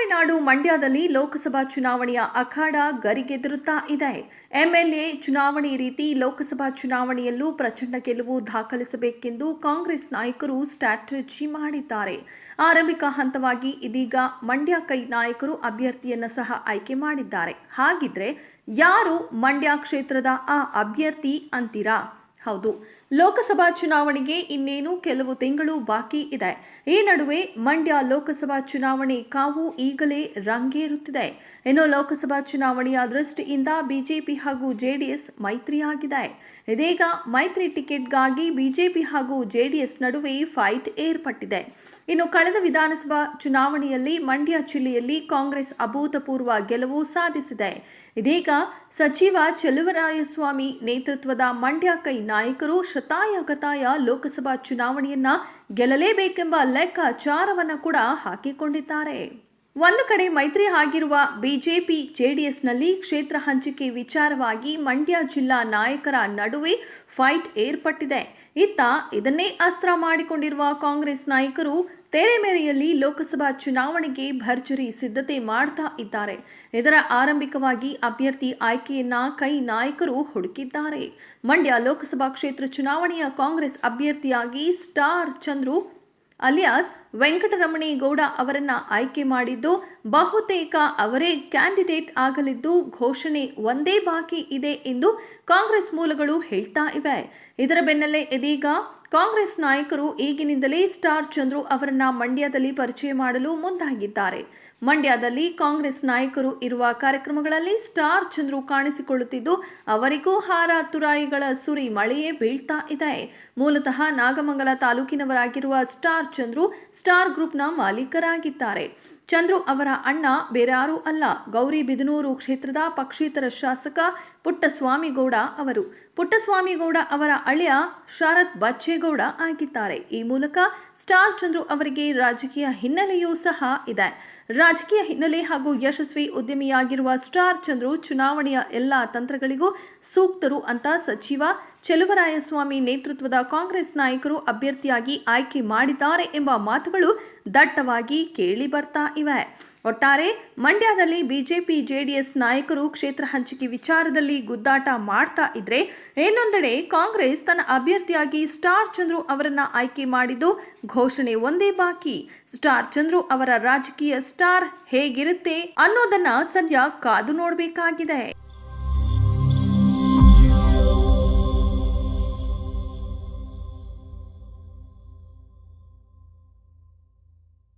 ಮಲೆನಾಡು ಮಂಡ್ಯದಲ್ಲಿ ಲೋಕಸಭಾ ಚುನಾವಣೆಯ ಅಖಾಡ ಗರಿಗೆದರುತ್ತಾ ಇದೆ. ಎಂಎಲ್ಎ ಚುನಾವಣೆ ರೀತಿ ಲೋಕಸಭಾ ಚುನಾವಣೆಯಲ್ಲೂ ಪ್ರಚಂಡ ಗೆಲುವು ದಾಖಲಿಸಬೇಕೆಂದು ಕಾಂಗ್ರೆಸ್ ನಾಯಕರು ಸ್ಟ್ರಾಟಜಿ ಮಾಡಿದ್ದಾರೆ. ಆರಂಭಿಕ ಹಂತವಾಗಿ ಇದೀಗ ಮಂಡ್ಯ ಕೈ ನಾಯಕರು ಅಭ್ಯರ್ಥಿಯನ್ನು ಸಹ ಆಯ್ಕೆ ಮಾಡಿದ್ದಾರೆ. ಹಾಗಿದ್ರೆ ಯಾರು ಮಂಡ್ಯ ಕ್ಷೇತ್ರದ ಆ ಅಭ್ಯರ್ಥಿ ಅಂತೀರಾ? ಹೌದು. ಲೋಕಸಭಾ ಚುನಾವಣೆಗೆ ಇನ್ನೇನು ಕೆಲವು ತಿಂಗಳು ಬಾಕಿ ಇದೆ. ಈ ನಡುವೆ ಮಂಡ್ಯ ಲೋಕಸಭಾ ಚುನಾವಣೆ ಕಾವು ಈಗಲೇ ರಂಗೇರುತ್ತಿದೆ. ಇನ್ನು ಲೋಕಸಭಾ ಚುನಾವಣೆಯ ದೃಷ್ಟಿಯಿಂದ ಬಿಜೆಪಿ ಹಾಗೂ ಜೆಡಿಎಸ್ ಮೈತ್ರಿಯಾಗಿದೆ. ಇದೀಗ ಮೈತ್ರಿ ಟಿಕೆಟ್ಗಾಗಿ ಬಿಜೆಪಿ ಹಾಗೂ ಜೆಡಿಎಸ್ ನಡುವೆ ಫೈಟ್ ಏರ್ಪಟ್ಟಿದೆ. ಇನ್ನು ಕಳೆದ ವಿಧಾನಸಭಾ ಚುನಾವಣೆಯಲ್ಲಿ ಮಂಡ್ಯ ಜಿಲ್ಲೆಯಲ್ಲಿ ಕಾಂಗ್ರೆಸ್ ಅಭೂತಪೂರ್ವ ಗೆಲುವು ಸಾಧಿಸಿದೆ. ಇದೀಗ ಸಚಿವ ಚೆಲುವರಾಯಸ್ವಾಮಿ ನೇತೃತ್ವದ ಮಂಡ್ಯ ಕೈ ನಾಯಕರು ಶತಾಯಗತಾಯ ಲೋಕಸಭಾ ಚುನಾವಣೆಯನ್ನ ಗೆಲ್ಲಲೇಬೇಕೆಂಬ ಲೆಕ್ಕಾಚಾರವನ್ನು ಕೂಡ ಹಾಕಿಕೊಂಡಿದ್ದಾರೆ. ಒಂದು ಕಡೆ ಮೈತ್ರಿ ಆಗಿರುವ ಬಿಜೆಪಿ, ಜೆಡಿಎಸ್ನಲ್ಲಿ ಕ್ಷೇತ್ರ ಹಂಚಿಕೆ ವಿಚಾರವಾಗಿ ಮಂಡ್ಯ ಜಿಲ್ಲಾ ನಾಯಕರ ನಡುವೆ ಫೈಟ್ ಏರ್ಪಟ್ಟಿದೆ. ಇತ್ತ ಇದನ್ನೇ ಅಸ್ತ್ರ ಮಾಡಿಕೊಂಡಿರುವ ಕಾಂಗ್ರೆಸ್ ನಾಯಕರು ತೆರೆಮೆರೆಯಲ್ಲಿ ಲೋಕಸಭಾ ಚುನಾವಣೆಗೆ ಭರ್ಜರಿ ಸಿದ್ಧತೆ ಮಾಡ್ತಾ ಇದ್ದಾರೆ. ಇದರ ಆರಂಭಿಕವಾಗಿ ಅಭ್ಯರ್ಥಿ ಆಯ್ಕೆಯನ್ನ ಕೈ ನಾಯಕರು ಹುಡುಕಿದ್ದಾರೆ. ಮಂಡ್ಯ ಲೋಕಸಭಾ ಕ್ಷೇತ್ರ ಚುನಾವಣೆಯ ಕಾಂಗ್ರೆಸ್ ಅಭ್ಯರ್ಥಿಯಾಗಿ ಸ್ಟಾರ್ ಚಂದ್ರು ಅಲಿಯಾಸ್ ವೆಂಕಟರಮಣೇಗೌಡ ಅವರನ್ನ ಆಯ್ಕೆ ಮಾಡಿದ್ದು ಬಹುತೇಕ ಅವರೇ ಕ್ಯಾಂಡಿಡೇಟ್ ಆಗಲಿದ್ದು ಘೋಷಣೆ ಒಂದೇ ಬಾಕಿ ಇದೆ ಎಂದು ಕಾಂಗ್ರೆಸ್ ಮೂಲಗಳು ಹೇಳ್ತಾ ಇವೆ. ಇದರ ಬೆನ್ನಲ್ಲೇ ಇದೀಗ ಕಾಂಗ್ರೆಸ್ ನಾಯಕರು ಈಗಿನಿಂದಲೇ ಸ್ಟಾರ್ ಚಂದ್ರು ಅವರನ್ನ ಮಂಡ್ಯದಲ್ಲಿ ಪರಿಚಯ ಮಾಡಲು ಮುಂದಾಗಿದ್ದಾರೆ. ಮಂಡ್ಯದಲ್ಲಿ ಕಾಂಗ್ರೆಸ್ ನಾಯಕರು ಇರುವ ಕಾರ್ಯಕ್ರಮಗಳಲ್ಲಿ ಸ್ಟಾರ್ ಚಂದ್ರು ಕಾಣಿಸಿಕೊಳ್ಳುತ್ತಿದ್ದು, ಅವರಿಗೂ ಹಾರ ತುರಾಯಿಗಳ ಸುರಿ ಮಳೆಯೇ ಬೀಳ್ತಾ ಇದೆ. ಮೂಲತಃ ನಾಗಮಂಗಲ ತಾಲೂಕಿನವರಾಗಿರುವ ಸ್ಟಾರ್ ಚಂದ್ರು ಸ್ಟಾರ್ ಗ್ರೂಪ್ನ ಮಾಲೀಕರಾಗಿದ್ದಾರೆ. ಚಂದ್ರು ಅವರ ಅಣ್ಣ ಬೇರಾರೂ ಅಲ್ಲ. ಗೌರಿಬಿದನೂರು ಕ್ಷೇತ್ರದ ಪಕ್ಷೇತರ ಶಾಸಕ ಪುಟ್ಟಸ್ವಾಮಿಗೌಡ ಅವರು. ಪುಟ್ಟಸ್ವಾಮಿಗೌಡ ಅವರ ಅಳಿಯ ಶರತ್ ಬಚ್ಚೇಗೌಡ ಆಗಿದ್ದಾರೆ. ಈ ಮೂಲಕ ಸ್ಟಾರ್ ಚಂದ್ರು ಅವರಿಗೆ ರಾಜಕೀಯ ಹಿನ್ನೆಲೆಯೂ ಸಹ ಇದೆ. ರಾಜಕೀಯ ಹಿನ್ನೆಲೆ ಹಾಗೂ ಯಶಸ್ವಿ ಉದ್ಯಮಿಯಾಗಿರುವ ಸ್ಟಾರ್ ಚಂದ್ರು ಚುನಾವಣೆಯ ಎಲ್ಲ ತಂತ್ರಗಳಿಗೂ ಸೂಕ್ತರು ಅಂತ ಸಚಿವ ಚೆಲುವರಾಯಸ್ವಾಮಿ ನೇತೃತ್ವದ ಕಾಂಗ್ರೆಸ್ ನಾಯಕರು ಅಭ್ಯರ್ಥಿಯಾಗಿ ಆಯ್ಕೆ ಮಾಡಿದ್ದಾರೆ ಎಂಬ ಮಾತುಗಳು ದಟ್ಟವಾಗಿ ಕೇಳಿ ಬರ್ತಾ ಇವೆ. ಒಟ್ಟಾರೆ, ಮಂಡ್ಯದಲ್ಲಿ ಬಿಜೆಪಿ, ಜೆಡಿಎಸ್ ನಾಯಕರು ಕ್ಷೇತ್ರ ಹಂಚಿಕೆ ವಿಚಾರದಲ್ಲಿ ಗುದ್ದಾಟ ಮಾಡ್ತಾ ಇದ್ರೆ, ಇನ್ನೊಂದೆಡೆ ಕಾಂಗ್ರೆಸ್ ತನ್ನ ಅಭ್ಯರ್ಥಿಯಾಗಿ ಸ್ಟಾರ್ ಚಂದ್ರು ಅವರನ್ನ ಆಯ್ಕೆ ಮಾಡಿದ್ದು ಘೋಷಣೆ ಒಂದೇ ಬಾಕಿ. ಸ್ಟಾರ್ ಚಂದ್ರು ಅವರ ರಾಜಕೀಯ ಸ್ಟಾರ್ ಹೇಗಿರುತ್ತೆ ಅನ್ನೋದನ್ನ ಸದ್ಯ ಕಾದು ನೋಡಬೇಕಾಗಿದೆ.